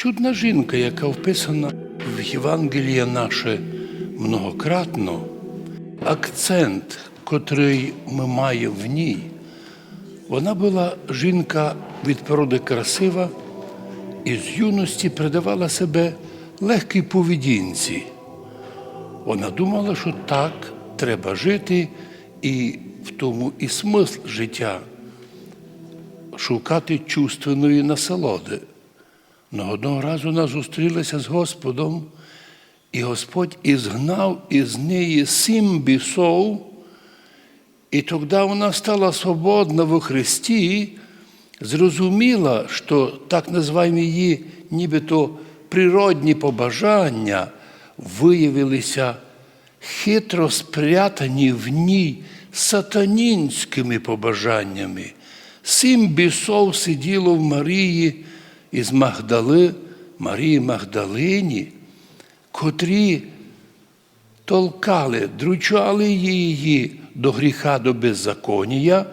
Чудна жінка, яка вписана в Євангеліє наше многократно, акцент, котрий ми маємо в ній, вона була жінка від природи красива і з юності придавала себе легкій поведінці. Вона думала, що так треба жити, і в тому і смисл життя шукати чувственної насолоди. Но одного разу вона зустрілася з Господом, і Господь ізгнав із неї сім бісов, і тоді вона стала свободна во Христі, зрозуміла, що так називаємо її нібито природні побажання виявилися хитро спрятані в ній сатанінськими побажаннями. Сім бісов сиділо в Марії із Магдали, Марії Магдалині, котрі толкали, дручали її до гріха, до беззаконія,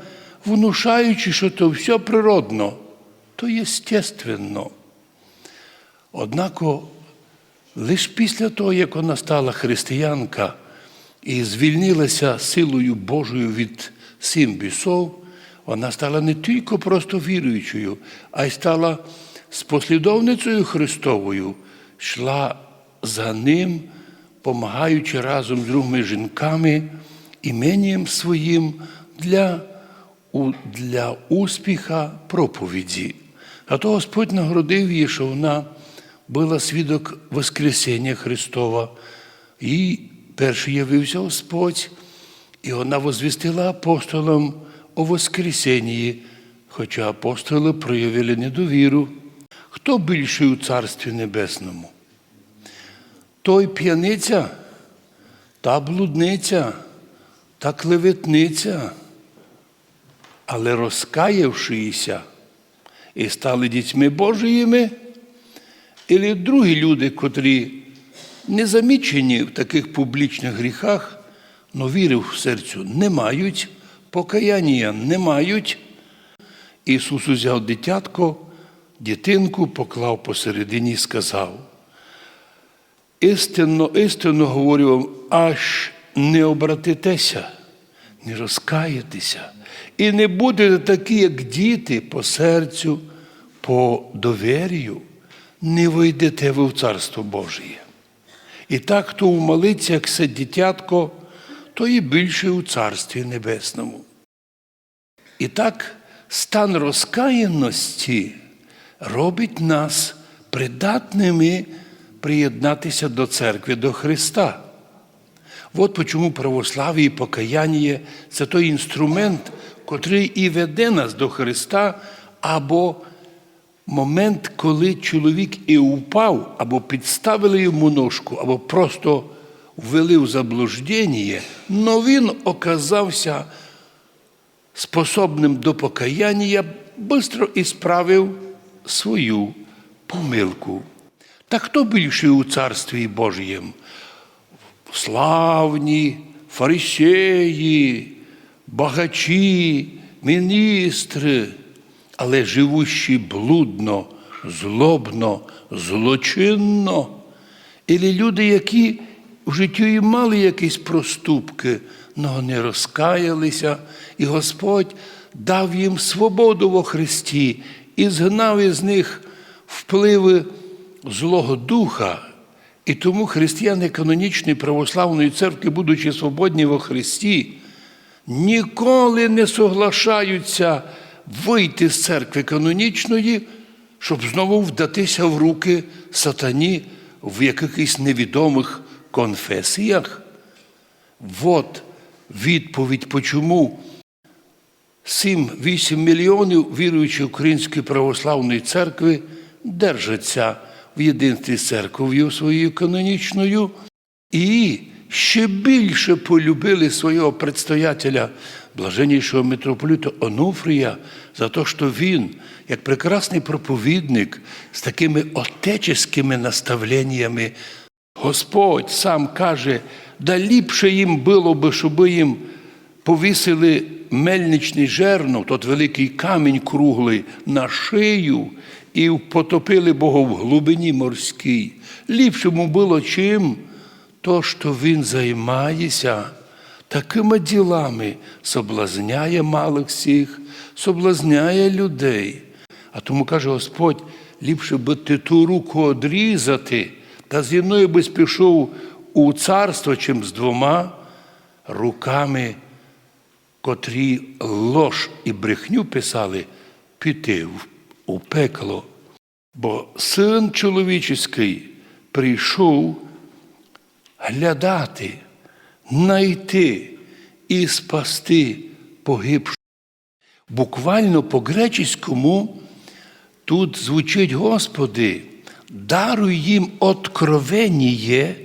внушаючи, що то все природно, то єстественно. Однако лише після того, як вона стала християнка і звільнилася силою Божою від сім бісов, вона стала не тільки просто віруючою, а й стала з послідовницею Христовою, йшла за ним, помагаючи разом з другими жінками іменем своїм для, для успіха проповіді. А то Господь нагородив її, що вона була свідок Воскресення Христова. Їй перший явився Господь, і вона возвістила апостолам о Воскресенні, хоча апостоли проявили недовіру. Хто більший у Царстві Небесному? Той п'яниця, та блудниця, та клеветниця, але розкаявшися і стали дітьми Божіїми, і другі люди, котрі не замічені в таких публічних гріхах, но віри в серцю не мають, покаяння не мають. Ісус узяв дитятко, дитинку поклав посередині і сказав: істинно, істинно говорю вам, аж не обратитеся, не розкаєтеся, і не будете такі, як діти, по серцю, по довір'ю, не вийдете ви в Царство Божє. І так, хто умолиться, як це дитятко, то і більше у Царстві Небесному. І так, стан розкаяності робить нас придатними приєднатися до церкви, до Христа. От чому православ'я і покаяння це той інструмент, котрий і веде нас до Христа, або момент, коли чоловік і упав, або підставили йому ножку, або просто ввели в заблуждення, но він оказався способним до покаяння, бистро і справив свою помилку. Та хто більший у Царстві Божієм? Славні, фарисеї, багачі, міністри, але живущі блудно, злобно, злочинно. Ілі люди, які в житті і мали якісь проступки, але не розкаялися, і Господь дав їм свободу во Христі і згнав із них впливи Злого Духа. І тому християни канонічної православної церкви, будучи свободні во Христі, ніколи не соглашаються вийти з церкви канонічної, щоб знову вдатися в руки сатані в якихось невідомих конфесіях. От відповідь, почому 7-8 мільйонів віруючих Української православної церкви держаться в єдинстві з церков'ю своєю канонічною і ще більше полюбили свого предстоятеля, блаженнішого митрополита Онуфрія, за те, що він, як прекрасний проповідник, з такими отеческими наставленнями, Господь сам каже, да ліпше їм було би, щоб їм повісили мельничний жернов, тот великий камінь круглий, на шию і потопили Бога в глибині морській. Ліпше йому було чим то, що він займається такими ділами, соблазняє малих всіх, соблазняє людей. А тому каже Господь, ліпше би ти ту руку одрізати, та зі мною би пішов у царство, чим з двома руками, котрі лож і брехню писали, піти у пекло. Бо син чоловічий прийшов глядати, найти і спасти погибшу. Буквально по-греческому тут звучить Господи, даруй їм откровеніє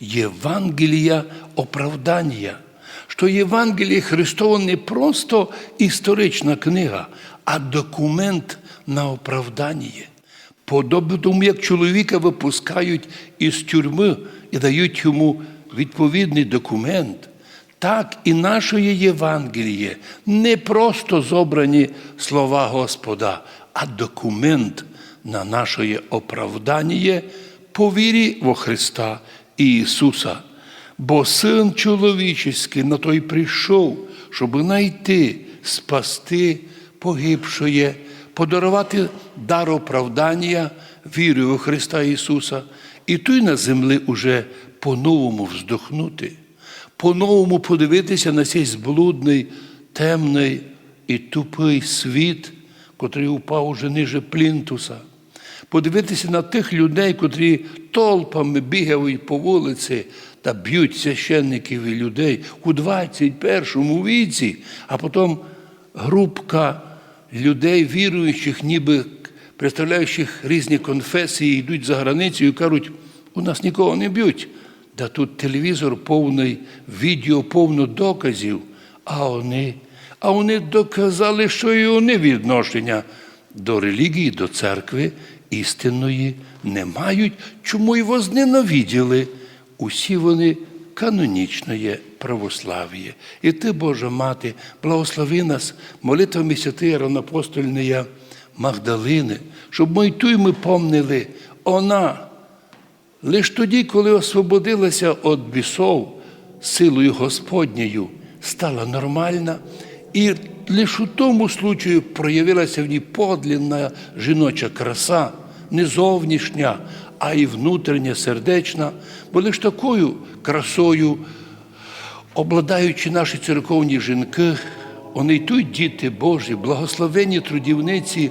Євангелія оправдання. Що Євангеліє Христово не просто історична книга, а документ на оправдання. Подобно як чоловіка випускають із тюрми і дають йому відповідний документ, так і наше Євангеліє не просто зобрані слова Господа, а документ на наше оправдання по вірі во Христа і Ісуса. Бо Син чоловічий на той прийшов, щоб знайти, спасти погибшоє, подарувати дар оправдання вірою у Христа Ісуса, і той на землі уже по-новому вздохнути, по-новому подивитися на цей зблудний, темний і тупий світ, котрий упав уже ниже плінтуса. Подивитися на тих людей, котрі толпами бігають по вулиці та б'ють священників і людей у 21 віці, а потім групка людей, віруючих, ніби представляючих різні конфесії, йдуть за границю і кажуть, у нас нікого не б'ють. Да тут телевізор повний, відео повно доказів, а вони, а вони доказали, що і вони відношення до релігії, до церкви істинної не мають, чому й возненавиділи. Усі вони канонічне православ'я. І ти, Божа Мати, благослови нас молитвами святої равнопостольної Магдалини, щоб ми й ту й ми помнили, вона лише тоді, коли освободилася від бісов силою Господньою, стала нормальна, і лише у тому случаю проявилася в ній подлинна жіноча краса, не зовнішня, а й внутрішня, сердечна, бо лише такою красою, обладаючи наші церковні жінки, вони й тут діти Божі, благословені трудівниці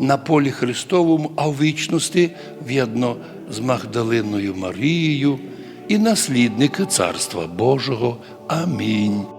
на полі Христовому, а в вічності в'єдно з Магдалиною Марією і наслідники Царства Божого. Амінь.